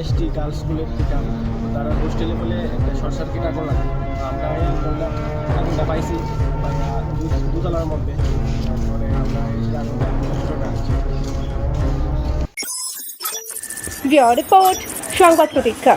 ST girls স্কুলের থেকে তারা হোস্টেলে বলে একটা শর্ট সার্কিট আগুন লাগে। আমরা এই আগুনটা পাইছি। দুতলার মধ্যে। তারপরে আমরা এই আগুনটা রিপোর্ট, সংবাদ প্রতীক্ষা।